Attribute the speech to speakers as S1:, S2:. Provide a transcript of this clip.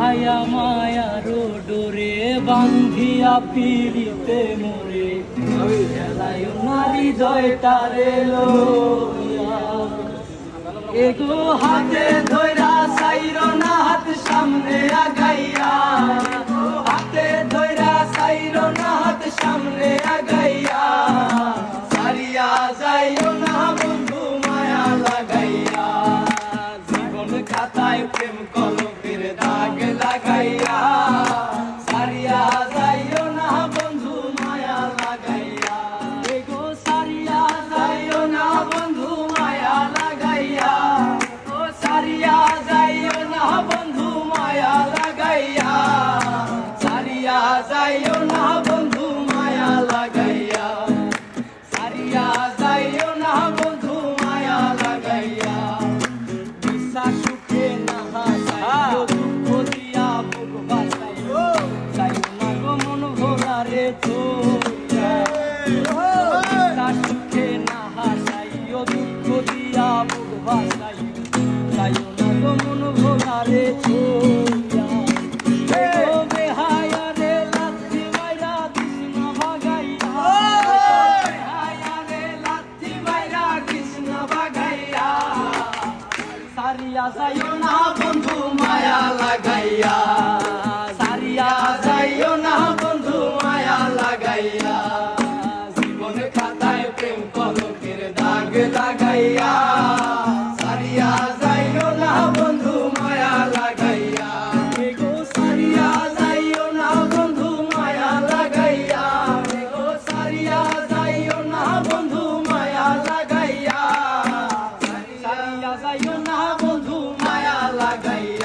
S1: হায়া মায়ার ডোরে বান্ধিয়া পিড়িতে মোরে। নারী জয়টারে লো এগো হাতে ধইরা যাইও না লাগাইয়া। সারিয়া যাইও না বন্ধু, মায়া লাগাইয়া। বিশ্বাস সুখে না হাসাইও দুঃখ দিয়া বাসাইও যাইও দুঃখ দিয়া বন্ধু মায়া লাগাইয়া। বন্ধু মায়া লাগাই।